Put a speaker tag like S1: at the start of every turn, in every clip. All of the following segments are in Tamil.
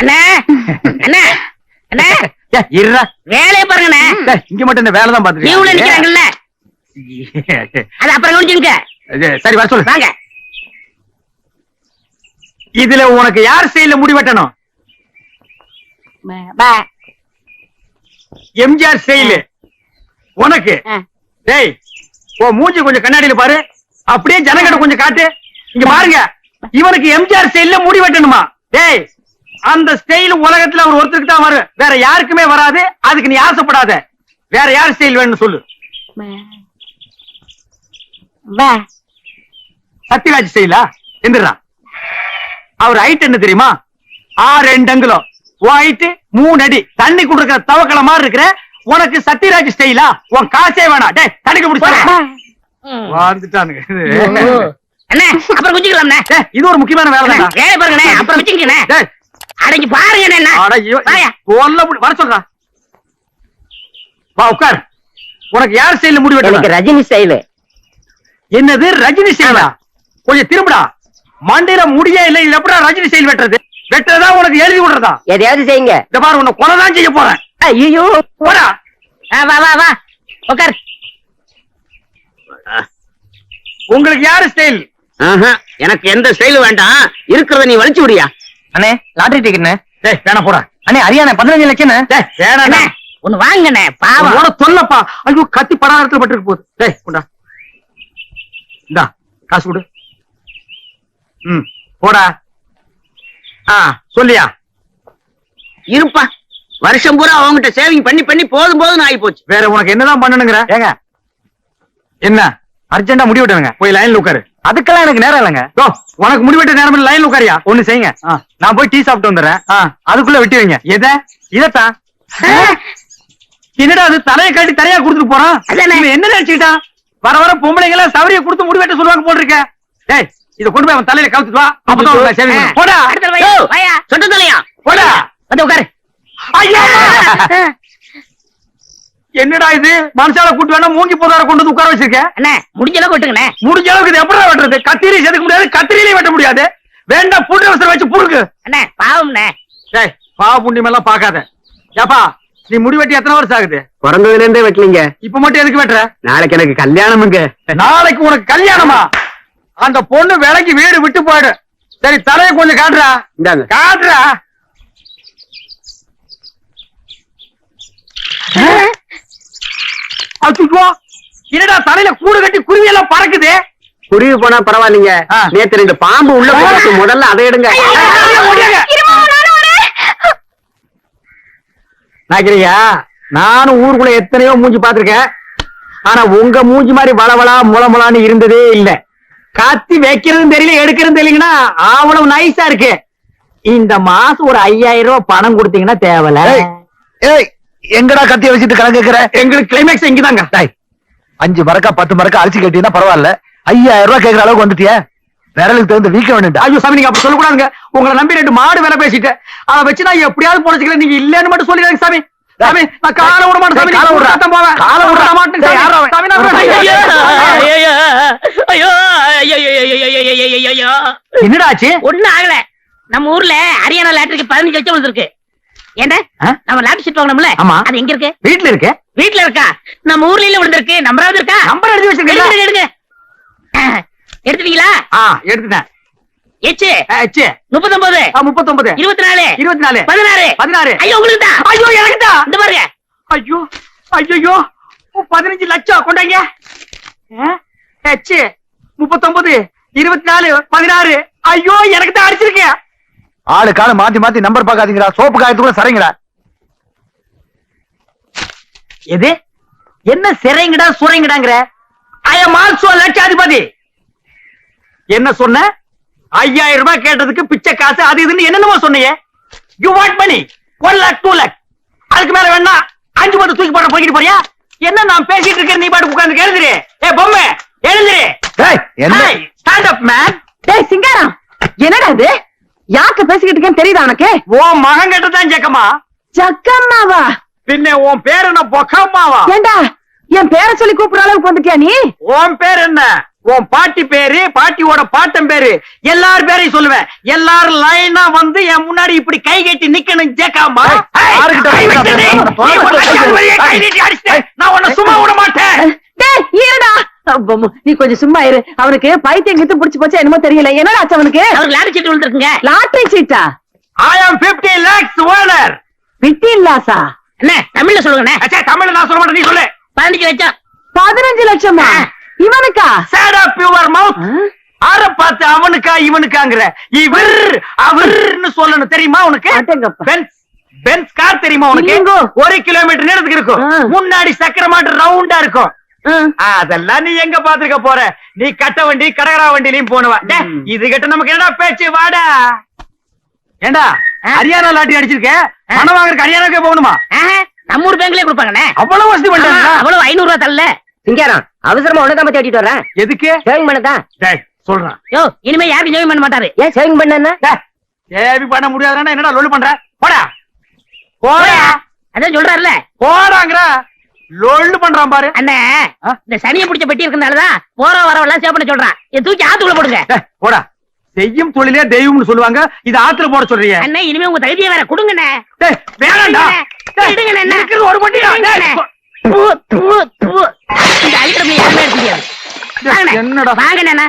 S1: அண்ணா அண்ணா அண்ணா.
S2: இருடா.
S1: வேலையை பாருங்கண்ணே.
S2: இங்க மட்டும் இந்த வேலை தான்
S1: லீவ்ல நிக்கிறாங்கல்ல. அது அப்புறம் கவனிச்சுங்க
S2: சரி வர சொல்லு.
S1: வாங்க.
S2: இதுல உனக்கு யார் ஸ்டைல முடி வெட்டணும்?
S1: பா.
S2: எம்ஜிஆர் ஸ்டைல் உனக்கு. டேய் ஓ மூஞ்சி கொஞ்சம் கண்ணாடியில பாரு. அப்படியே ஜனங்கட கொஞ்சம் காட்டு. இங்க பாருங்க. இவனுக்கு எம்ஜிஆர் ஸ்டைல்ல முடி வெட்டணுமா? டேய் அந்த ஸ்டைல் உலகத்துல அவர் ஒருத்தருக்கு தான் வரும். வேற யாருக்குமே வராது. அதுக்கு நீ ஆசைப்படாத. வேற யார் ஸ்டைல் வேணும்னு சொல்லு. சத்யராஜ் ஸ்டைலா எந்திரா. அவர் ஹைட் என்ன தெரியுமா? ஆறு ரெண்டு அங்குலம் ஹைட் மூணு அடி. தண்ணி குடுக்கிற தவக்கல மாதிரி இருக்கிற உனக்கு சத்யராஜ் ஸ்டைலா உன் காசே வேணாம். டேய் தடுக்க முடிச்சு. வாழ்ந்துட்டானுங்க.
S1: அண்ணே அப்புறம் குச்சிக்கலாம்ண்ணே
S2: டேய், இது ஒரு முக்கியமான வேலை
S1: வேலையை பாருங்கண்ணே அப்புறம் வச்சுக்கண்ணே அடங்கி பாருங்க என்ன.
S2: வர சொல்றா. வா உட்கார். உனக்கு யார் ஸ்டைல முடி வெட்டணும்
S1: ரஜினி ஸ்டைலு
S2: என்னது ரஜினி ஸ்டைலா கொஞ்சம் திரும்புடா. மண்டையில முடியே இல்ல இது எப்படா ரஜினி ஸ்டைல் வெட்டுறது? வெட்டுறதா உனக்கு எழுதி விடுறதா
S1: எதையாவது செய்யுங்க.
S2: இந்த பாரு உன்னை கொலைதான் செய்ய போறேன்.
S1: ஐயோ
S2: போடா.
S1: வா வா வா. உட்கார்.
S2: உங்களுக்கு யாரு ஸ்டைல்
S1: எனக்கு எந்த ஸ்டைல் வேண்டாம். இருக்கிறத நீ வலிச்சு விடியா.
S3: அண்ணே லாட்டரி டிக்கெட்ண்ணே
S2: டேய் வேணா போடா.
S3: அண்ணே அரியாண்ணே பதினஞ்சு லட்சம்
S2: டேய் வேணாண்ணே
S1: ஒண்ணு வாங்கண்ணே பாவம்.
S2: உன சொல்லப்பா ஐயோ கத்தி படாரத்துல பட்டுருக்கு போகுது டேய் கொண்டா இந்தா காசு கொடு. ம் போடா. ஆ சொல்லியா?
S1: இருப்பா. வருஷம் பூரா அவங்ககிட்ட சேவிங் பண்ணி பண்ணி போதும் போதும் ஆகி போச்சு
S2: வேற உனக்கு என்னதான் பண்ணணுங்கிற?
S3: ஏங்க.
S2: என்ன?
S3: அர்ஜென்டா முடி வெட்டணுங்க
S2: போய் லைன்ல உட்காரு.
S3: அதுக்கெல்லாம் எனக்கு நேரம் இல்லைங்க.
S2: உனக்கு முடிவெட்ட நேரம் லைன்ல உட்காரியா?
S3: ஒண்ணு செய்யுங்க. நான் போய் டீ சாப்பிட்டு வந்துடுறேன். அதுக்குள்ள வெட்டி வைங்க.
S2: எதை?
S3: இதத்தான்
S2: என்னடா அது? தலையை கட்டி தலையா கொடுத்துட்டு போறான்? என்ன நினைச்சுக்கிட்டான் வர வர பொம்பளைங்க எல்லாம் சவரிய கொடுத்து முடிவெட்ட சொல்லுவாங்க போல் இருக்க. டேய் இத கொண்டு போய் அவன் தலையில கவுத்துட்டு வா. அப்பதான் வரும். போடா.
S1: சொட்ட தலையா.
S2: போடா.
S1: வந்து உட்காரு.
S2: ஐயா. என்னடா இது? மனுஷால கூட்டு வேணா மூங்கி போதார கொண்டு வந்து உட்கார வச்சிருக்க
S1: அண்ணே முடிஞ்ச அளவுக்கு விட்டுங்கண்ணே.
S2: முடிஞ்ச அளவுக்கு இது எப்படி வெட்டுறது? கத்திரி செதுக்க முடியாது கத்திரியிலே வெட்ட முடியாது. வேண்டாம் புண்ணு அவசரம் வச்சு புடுக்கு
S1: அண்ணே பாவம்ண்ணே.
S2: டேய் பாவ புண்ணியம் எல்லாம் பாக்காத ஏப்பா நீ முடி வெட்டி எத்தனை வருஷம் ஆகுது?
S3: பிறந்ததுல இருந்தே வெட்டலீங்க.
S2: இப்ப மட்டும் எதுக்கு வெட்டுற?
S3: நாளைக்கு எனக்கு கல்யாணமுங்க
S2: நாளைக்கு உனக்கு கல்யாணமா? அந்த பொண்ணு விலைக்கு வீடு விட்டு போயிடு. சரி தலையை கொஞ்சம் காட்டுறா. காட்டுறா. அச்சுச்சோ என்னடா தலையில கூடு கட்டி குருவி எல்லாம் பறக்குது?
S3: குருவி போனா பரவாயில்லைங்க. நேத்து ரெண்டு பாம்பு உள்ள போட்டு முதல்ல அதை எடுங்க.
S2: நாக்கிரியா நானும் ஊருக்குள்ள எத்தனையோ மூஞ்சி பாத்திருக்கேன் ஆனா உங்க மூஞ்சி மாதிரி வளவளா முளமுளான்னு இருந்ததே இல்ல. கத்தி வைக்கிறதும் தெரியல எடுக்கிறதும் தெரியலங்கன்னா அவ்வளவு நைஸா இருக்கு. இந்த மாசம் ஒரு ஐயாயிரம் ரூபாய் பணம் கொடுத்தீங்கன்னா தேவல
S3: ஏய் எங்கடா கத்திய வச்சுட்டு கேக்குற
S2: எங்களுக்கு கிளைமேக்ஸ் இங்கதாங்க
S3: டேய், அஞ்சு மரக்கா பத்து மரக்கா அரிசி கட்டினா பரவாயில்ல ஐயாயிரம் ரூபாய் கேக்குற அளவுக்கு வந்துட்டியா விரலுக்கு தகுந்த வீக்க வேணும்டா
S2: ஐயோ சாமி நீங்க அப்படி சொல்லக்கூடாதுங்க உங்களை நம்பி ரெண்டு மாடு வேலை பேசிட்டு அதை வச்சு நான் எப்படியாவது பொழைச்சிக்கிறேன் நீங்க இல்லன்னு மட்டும் சொல்லிடுங்க சாமி சாமி நான் காலை விட மாட்டேன் சாமி
S3: காலை
S2: போவேன்
S3: காலை.
S2: விட மாட்டேன் சாமி.
S1: ஐயோ, ஐயோ.
S2: என்னடா ஆச்சு
S1: ஒண்ணும் ஆகல நம்ம ஊர்ல ஹரியானா லாட்டரிக்கு பதினஞ்சு லட்சம் வந்திருக்கு ஏண்டா? நம்ம லாட்டரி சீட் வாங்கணும்ல?
S2: ஆமா.
S1: அது எங்க இருக்கு?
S2: வீட்டுல இருக்கு.
S1: வீட்ல இருக்கா? நம்ம ஊர்ல இல்ல விழுந்திருக்கு. நம்பராவது இருக்கா?
S2: நம்பர் எழுதி வச்சிருக்கீங்களா?
S1: எடுங்க எடுத்துட்டீங்களா?
S2: ஆ எடுத்துட்டேன்.
S1: எச்சு?
S2: ஆ, ச்சே.
S1: முப்பத்தொன்பது.
S2: முப்பத்தொன்பது.
S1: இருபத்தி நாலு
S2: இருபத்தி நாலு
S1: பதினாறு.
S2: பதினாறு.
S1: ஐயோ உங்களுக்கு தான்
S2: ஐயோ எனக்கு தான்
S1: இந்த பாருங்க.
S2: ஐயோ ஐயோ பதினஞ்சு லட்சம் கொண்டாங்க. ஹெச் முப்பத்தொன்பது. இருபத்தி நாலு பதினாறு. ஐயோ எனக்கு தான் அடிச்சிருக்கேன்.
S3: ஆளு கால மாத்தி மாத்தி நம்பர் பாக்காதீங்கடா சோப்பு காயத்துக்குள்ள சரிங்கடா.
S2: எது? என்ன சிறைங்கடா சுரைங்கடாங்கிற? ஐ எம் ஆல்சோ லட்சாதிபதி. என்ன சொன்ன? ஐயாயிரம் ரூபாய் கேட்டதுக்கு பிச்சை காசு அது இதுன்னு என்னென்னமோ சொன்னீங்க you want money one lakh two lakh அதுக்கு மேல வேணா அஞ்சு பத்து தூக்கி போட போய்கிட்டு போறியா? என்ன நான் பேசிட்டு இருக்கேன் நீ பாட்டு உட்கார்ந்து எழுதுரு ஏ பொம்மை எழுதுரு ஸ்டாண்ட் அப் மேன்
S4: டேய் சிங்காரம். என்னடா இது? யார்கிட்ட பேசிக்கிட்டு இருக்கேன்னு தெரியுதா உனக்கு?
S2: ஓ மகன் கிட்ட தான் ஜக்கம்மா
S4: சக்கம்மாவா
S2: பின்ன உன் பேர் என்ன? பொக்கம்மாவா?
S4: ஏண்டா என் பேரை சொல்லி கூப்பிடுற அளவுக்கு வந்துட்டியா நீ?
S2: உன் பேர் என்ன? உன் பாட்டி பேரு பாட்டியோட பாட்டன் பேரு. எல்லார் பேரையும் சொல்லுவேன். எல்லாரும் லைனா வந்து என் முன்னாடி இப்படி கை கட்டி நிக்கணும் ஜேக்காமா. நான் உன்னை சும்மா விட மாட்டேன்.
S4: நீ கொஞ்சம் சும்மா இரு. அவனுக்கு பைத்தியம் கித்து புடிச்சு போச்சா என்னமோ தெரியல. என்னடா ஆச்சு அவனுக்கு?
S1: அவருக்கு லாரி சீட்டு விழுந்திருக்குங்க
S4: லாட்டரி சீட்டா?
S2: ஐ ஆம் 50 லேக்ஸ் ஓனர்
S4: பிட்டி இல்லாசா
S1: என்ன தமிழ்ல சொல்லுங்கண்ணே.
S2: அச்சா தமிழ்ல நான் சொல்ல மாட்டேன் நீ சொல்லு.
S1: பதினஞ்சு லட்சம்.
S4: பதினஞ்சு லட்சமா? இவனுக்கா?
S2: Shut up your mouth? ஆற பார்த்து அவனுக்கா இவனுக்காங்கிற. இவர் அவர்னு சொல்லணும். தெரியுமா உனக்கு. பென்ஸ் பென்ஸ் கார் தெரியுமா உனக்கு. ஒரு கிலோமீட்டர் நேரத்துக்கு இருக்கும். முன்னாடி சக்கர மாட்டு ரவுண்டா இருக்கும். அதெல்லாம் நீ எங்க பாத்துக்க போற? நீ கட்ட வண்டி கடகரா வண்டிலையும் போனவ. இது கிட்ட நமக்கு என்னடா பேச்சு? வாடா. ஏண்டா ஹரியானா லாட்டி அடிச்சிருக்க? பணம் வாங்குறதுக்கு ஹரியானாக்கே போகணுமா?
S1: நம்ம ஊர் பேங்க்லயே கொடுப்பாங்கண்ணே.
S2: அவ்வளவு வசதி பண்றாங்க
S1: அவ்வளவு ஐநூறு ரூபா தரல.
S5: சிங்காரம் அவசரமா உனதான் தேடிட்டு வரேன்
S2: எதுக்கு?
S5: சேவிங் பண்ணதான்
S2: டேய் சொல்றான்
S1: யோ இனிமே யாருக்கும் ஜெயம் பண்ண மாட்டாரு.
S5: ஏன் சேவிங் பண்ண
S2: ஏவி பண்ண முடியாதுன்னா என்னடா லொல்லு பண்ற? போடா. போடா.
S1: அதான் சொல்றாருல
S2: போடாங்கற லொல்லு பண்றான் பாரு.
S1: அண்ணே? இந்த சனியை பிடிச்ச பெட்டி இருக்கனாலதான் போற வரவெல்லாம் சேவ் பண்ண சொல்றான். இதை தூக்கி ஆத்துக்குள்ள போடுங்க.
S2: போடா. செய்யும் தொழிலே தெய்வம்னு சொல்லுவாங்க. இது ஆத்துல போட சொல்றீங்க
S1: அண்ணே இனிமே உங்க தகுதியை வேற கொடுங்கண்ணே.
S2: டேய்,
S1: விடுங்கண்ணே?
S2: இருக்கிறது ஒரு
S1: தூ. இந்த அழிக்கிறப்ப யாருமே வாங்கண்ணே.
S2: என்னடா?
S1: வாங்கண்ணே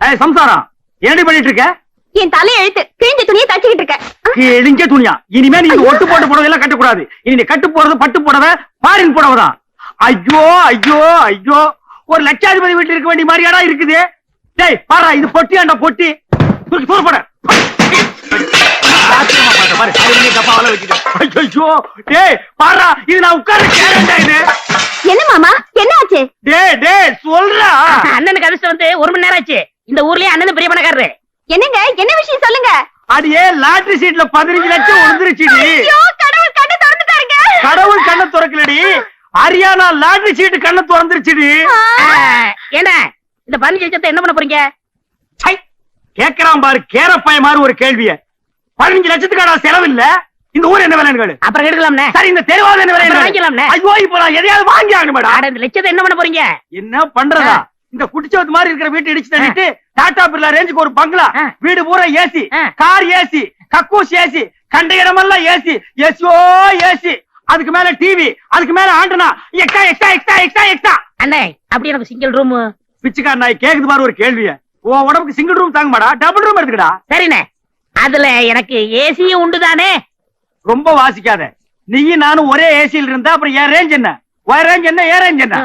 S2: ஏய் சம்சாரம். என்னடி பண்ணிட்டு இருக்க?
S4: என் தலை எழுத்து கிழிஞ்ச துணியை தச்சுக்கிட்டு இருக்க
S2: கிழிஞ்ச துணியா? இனிமே நீ இந்த ஒட்டு போட்டு புடவை எல்லாம் கட்டக்கூடாது இனி நீ கட்டு போறது பட்டு புடவை பாரின் புடவை தான். ஐயோ ஐயோ ஐயோ. ஒரு லட்சாதிபதி வீட்டுல இருக்க வேண்டிய மாதிரியாடா இருக்குது. டேய் பாரா இது பொட்டியாண்டா பொட்டி. தூக்கி தூர போட.
S4: என்ன மாமா? என்ன ஆச்சு?
S2: டேய் டேய் சொல்றா.
S1: அண்ணனுக்கு அதிர்ஷ்டம் வந்து ஒரு மணி நேரம் ஆச்சு. இந்த ஊர்லயே அண்ணன் பெரிய பணக்காரரு.
S4: என்னங்க? என்ன விஷயம் சொல்லுங்க?
S2: அடியே லாட்டரி சீட்ல பதினஞ்சு லட்சம் விழுந்துருச்சுடி
S4: கடவுள் கண்ணை திறந்துட்டாருங்க
S2: கடவுள் கண்ணை திறக்கலடி. ஹரியானா லாட்டரி சீட்டு கண்ணை திறந்துருச்சுடி.
S1: ஏன்னா இந்த பதினஞ்சு லட்சத்தை என்ன பண்ண போறீங்க?
S2: கேக்குறான் பாரு கேரப்பாய மாதிரி ஒரு கேள்விய. பதினஞ்சு லட்சத்துக்கான செலவு இல்ல. இந்த ஊர் என்ன விலைன்னு கேளு.
S1: அப்புறம் எடுக்கலாம்ண்ணே
S2: சரி இந்த தெருவாத என்ன விலை
S1: வாங்கிக்கலாம்ண்ணே.
S2: ஐயோ இப்ப நான் எதையாவது வாங்கி ஆகணும் மேடம்
S1: இந்த லட்சத்தை என்ன பண்ண போறீங்க?
S2: என்ன பண்றதா? இந்த குடிச்சவத்து மாதிரி இருக்கிற வீட்டை இடிச்சு தள்ளிட்டு டாடா பிர்லா ரேஞ்சுக்கு ஒரு பங்களா. வீடு பூரா ஏசி. கார் ஏசி கக்கூஸ் ஏசி கண்ட இடமெல்லாம் ஏசி எஸ்ஓ ஏசி அதுக்கு மேல டிவி அதுக்கு மேல antenna. Extra extra extra extra extra.
S1: அண்ணே அப்படி எனக்கு சிங்கிள் ரூம்
S2: பிச்சுக்கார நாய் கேக்குது பாரு ஒரு கேள்விய. உன் உடம்புக்கு சிங்கிள் ரூம் தாங்க மாடா டபுள் ரூம் எடுத்துக்கடா.
S1: சரிண்ணே. அதுல எனக்கு ஏசியும் உண்டு தானே?
S2: ரொம்ப வாசிக்காத. நீயும் நானும் ஒரே ஏசியில் இருந்தா அப்புறம் என் ரேஞ்ச் என்ன? உன் ரேஞ்ச் என்ன? ஏன் ரேஞ்ச் என்ன.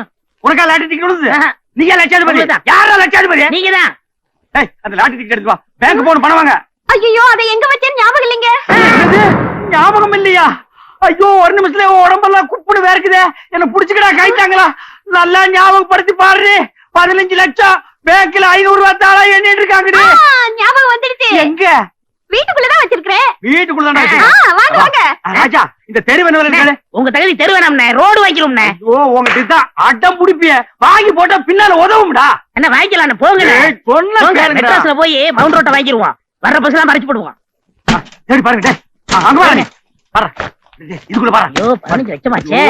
S2: உனக்கா லாட்டரி டிக்கெட் விழுது. நீங்க லட்சாதிபதி. யாரா லட்சாதிபதி?
S1: நீங்க தான்
S2: ஏய் அந்த லாட்டரி டிக்கெட் எடுத்து வா பேங்க் போன் பணம் வாங்க.
S4: ஐயோ அதை எங்க வச்சேன்னு ஞாபகம் இல்லைங்க?
S2: ஞாபகம் இல்லையா? ஐயோ ஒரு நிமிஷத்துல உடம்பெல்லாம் குப்புனு வேர்க்குதே. என்ன புடிச்சுக்கடா கைத்தாங்களா நல்லா ஞாபகப்படுத்தி பாரு பதினஞ்சு லட்சம். பேங்க்ல ஐநூறு ரூபாய் தாளா எண்ணிட்டு இருக்காங்கடி.
S4: ஞாபகம் வந்துடுச்சு.
S2: எங்க?
S4: வீட்டுக்குள்ளதான் வச்சிருக்கிறேன்.
S2: வீட்டுக்குள்ள
S4: ஆ, வாங்க, வாங்க.
S2: ராஜா இந்த தெருவு என்ன விலை கேளு?
S1: உங்க தகுதி தெரு வேணாம்ண்ணே ரோடு வாங்கிக்கிறோம்ண்ணே
S2: ஐயோ உங்ககிட்ட தான் அட்டம் புடிப்பிய வாங்கி போட்டா பின்னால உதவும்டா.
S1: என்ன வாங்கிக்கலாம் போங்க போய் மவுண்ட் ரோட்டை வாங்கிருவோம் வர்ற பஸ் எல்லாம் மறைச்சு போடுவோம்.
S2: சரி பாருங்க அங்க பாருங்க பாரு இதுக்குள்ள பாரு
S1: ஐயோ பதினஞ்சு லட்சமாச்சே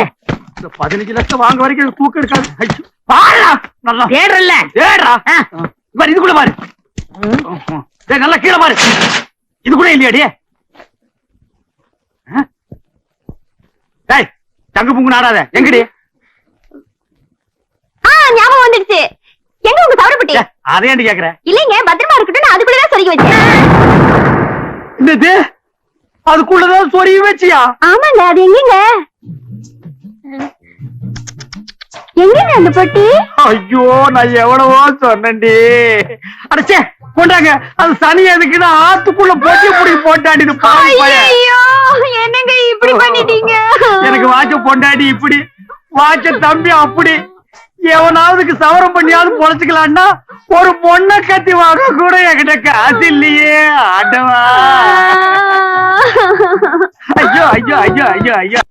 S2: இந்த பதினஞ்சு லட்சம் வாங்க வரைக்கும் எடுக்காது. பாருடா நல்லா.
S1: ஆ.
S2: பாரு இதுக்குள்ள பாரு. டேய் நல்லா கீழே பாரு. இதுக்குள்ள இல்லையாடி ஆ? டேய் தங்கு புங்கு நாடாத. எங்கடி?
S4: ஆ ஞாபகம் வந்துடுச்சு. எங்க உங்க தவறுபட்டி
S2: டேய், அதை ஏன்டி கேக்குற?
S4: இல்லைங்க பத்திரமா இருக்கட்டும் அதுக்குள்ளதான் சொருகி வச்சேன்.
S2: என்னது? அதுக்குள்ளதான் சொருகி வச்சியா?
S4: ஆமாங்க அது எங்கங்க? எங்கங்க அந்த பொட்டி?
S2: ஐயோ நான் எவ்வளவோ சொன்னேன்டி. அடச்சே கொண்டாங்க. அது சனி எதுக்குன்னு ஆத்துக்குள்ள பொட்டி புடி போட்டாடி.
S4: ஐயோ என்னங்க இப்படி பண்ணிட்டீங்க?
S2: எனக்கு வாட்ச பொண்டாடி இப்படி வாட்ச தம்பி அப்படி. எவனாவதுக்கு சவரம் பண்ணியாவது பொழைச்சுக்கலான்னா ஒரு பொண்ணை கத்தி வாங்க கூட என்கிட்ட காசு இல்லையே. ஆண்டவா ஐயோ ஐயோ ஐயோ ஐயோ ஐயோ.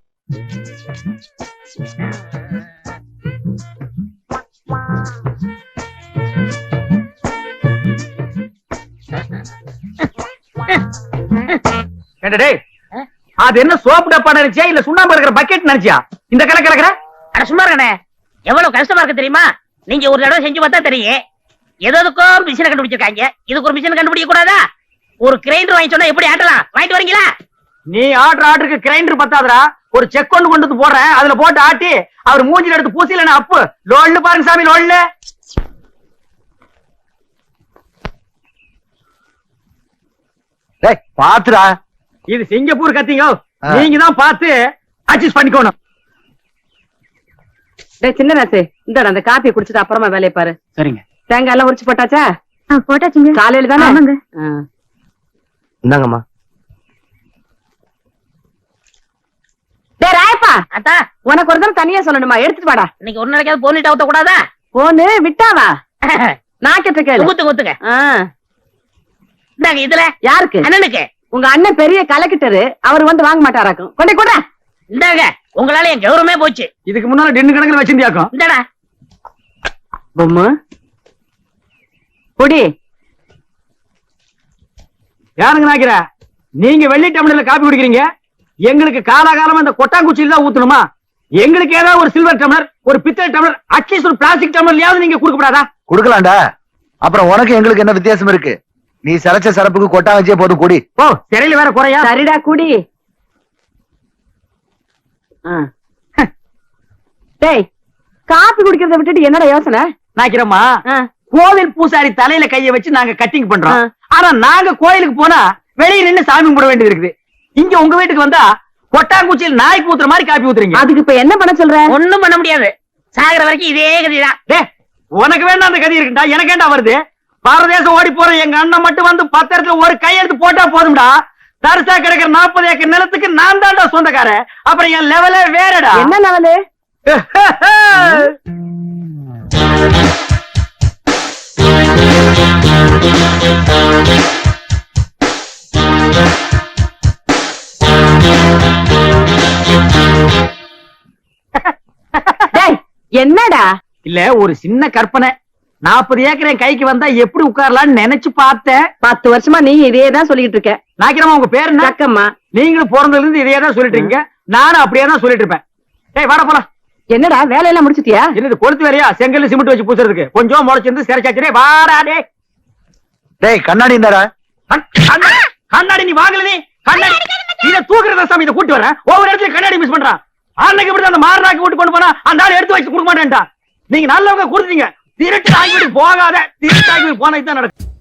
S2: ஏண்டா டேய்? அது என்ன சோப்பு டப்பா நினைச்சியா? இல்ல சுண்ணாம்பு இருக்கிற பக்கெட் நினைச்சியா? இந்த கலை கலக்கிற?
S6: அட சும்மா இருக்கண்ணே. எவ்வளவு கஷ்டமா இருக்கு தெரியுமா? நீங்க ஒரு தடவை செஞ்சு பார்த்தா தெரியும். எதுக்கும் மிஷினை கண்டுபிடிச்சிருக்காங்க. இதுக்கு ஒரு மிஷின் கண்டுபிடிக்க கூடாதா? ஒரு கிரைண்டர் வாங்கி சொன்னா எப்படி ஆட்டலாம்? வாங்கிட்டு வரீங்களா?
S2: நீ ஆர்டர் ஆர்டருக்கு கிரைண்டர் பத்தாதடா. ஒரு செக் கொண்டு கொண்டு வந்து போடுறேன். அதுல போட்டு ஆட்டி அவர் மூஞ்சில எடுத்து பூசில அப்பு. லோல்னு பாருங்க சாமி லோல்னு
S3: பாத்துடா.
S2: இது சிங்கப்பூர் கத்திங்க. நீங்க தான் பார்த்து அட்ஜஸ்ட் பண்ணிக்கணும்.
S4: டேய் சின்ன ராசு இந்தாடா அந்த காப்பியை குடிச்சிட்டு அப்புறமா வேலையை பாரு.
S2: சரிங்க.
S4: தேங்காய் எல்லாம் உரிச்சு போட்டாச்சா?
S7: போட்டாச்சுங்க.
S4: காலையில தானே?
S7: ஆமாங்க.
S3: இந்தாங்கம்மா.
S4: டேய் ராயப்பா.
S6: அத்தா.
S4: உனக்கு ஒரு தடவை தனியா சொல்லணுமா? எடுத்துட்டு வாடா.
S6: இன்னைக்கு ஒரு நாளைக்காவது போனிட்டு ஊத்த கூடாதா?
S4: போனு விட்டாவா? நான் கேட்ட கேளு
S6: ஊத்துங்க ஊத்துங்க
S4: ஆ,
S6: இந்தாங்க இதுல.
S4: யாருக்கு?
S6: அண்ணனுக்கு.
S4: உங்க அண்ணன் பெரிய கலக்கிட்டரு அவர் வந்து வாங்க மாட்டாராக்கும். கொண்டே கூட
S6: இந்தாங்க உங்களால என் கௌரவமே போச்சு.
S2: இதுக்கு முன்னால டின்னு கணக்குல வச்சிருந்தியாக்கும்
S6: இந்தாடா.
S4: பொம்மு. குடி.
S2: யாருங்க நாக்கிற நீங்க வெள்ளி டம்ளர்ல காப்பி குடிக்கிறீங்க. எங்களுக்கு காலாகாலமா இந்த கொட்டாங்குச்சியில தான் ஊத்தணுமா? எங்களுக்கு ஏதாவது ஒரு சில்வர் டம்ளர் ஒரு பித்தளை டம்ளர் அட்லீஸ்ட் ஒரு பிளாஸ்டிக் டம்ளர்லயாவது நீங்க கொடுக்கப்படாதா?
S3: குடுக்கலாம்டா. அப்புறம் உனக்கு எங்களுக்கு என்ன வித்தியாசம் இருக்கு? நீ சரைச்ச சரப்புக்கு கொட்டா வச்சே போதும் கூடி.
S2: ஓ சிறையில வேற குறையா?
S4: சரிடா குடி. ஆ. டேய் காப்பி குடிக்கிறத விட்டுட்டு என்னடா யோசனை?
S2: நாக்கிறம்மா
S4: ஆ.
S2: கோவில் பூசாரி தலையில கைய வச்சு நாங்க கட்டிங் பண்றோம். ஆனா நாங்க கோயிலுக்கு போனா வெளிய நின்னு சாமி கும்பிட வேண்டியது இருக்குது. இங்க உங்க வீட்டுக்கு வந்தா கொட்டாங்குச்சியில் நாய்க்கு ஊத்துற மாதிரி காப்பி ஊத்துறீங்க.
S4: அதுக்கு இப்ப என்ன பண்ண சொல்ற?
S6: ஒண்ணும் பண்ண முடியாது. சாகுற வரைக்கும் இதே கதிதான்.
S2: டே உனக்கு வேண்டாம் அந்த கதி இருக்குடா எனக்கு ஏன்டா வருது. பாரதேசம் ஓடி போற எங்க அண்ணன் மட்டும் வந்து பத்திரத்துல ஒரு கையெழுத்து போட்டா போதும்டா. தரிசா கிடக்கிற நாற்பது ஏக்கர் நிலத்துக்கு நான் தான்டா சொந்தக்காரன். அப்புறம் என் லெவலே வேறடா.
S4: என்ன லெவலு என்னடா?
S2: இல்ல ஒரு சின்ன கற்பனை. நாற்பது ஏக்கர் என் கைக்கு வந்தா எப்படி உட்காரலாம்னு நினைச்சு பார்த்தேன்.
S4: பத்து வருஷமா நீ இதே தான் சொல்லிட்டு இருக்க.
S2: நாக்கிரமா உங்க பேர் என்ன?
S4: ஜக்கம்மா
S2: நீங்களும் பிறந்ததுல இருந்து இதே தான் சொல்லிட்டு இருக்கீங்க. நானும் அப்படியே தான் சொல்லிட்டு இருப்பேன். டேய் வாடா போலாம்.
S4: என்னடா வேலையெல்லாம் முடிச்சிட்டியா?
S2: என்னது கொளுத்து வேறையா செங்கல் சிமெண்ட் வச்சு பூசுறதுக்கு. கொஞ்சம் முளைச்சிருந்து சிறைச்சாச்சு வாடா டே
S3: டேய் கண்ணாடி இந்தாடா.
S2: கண்ணாடி நீ வாங்கல நீ. கண்ணாடி. இத தூக்குறத சாமி இத கூட்டி வரேன் ஒவ்வொரு இடத்துல கண்ணாடி மிஸ் பண்றான். அன்னைக்கு இப்படி அந்த மாரனாக்கு விட்டு கொண்டு போனா அந்த ஆள் எடுத்து வச்சு கொடுக்க மாட்டேன்டா நீங்க நல்லவங்க கொடுத்தீங்க திருட்டு ஆகிவிட்டு போகாத திருட்டு ஆகிவிட்டு போனதுதான் நடக்கும்.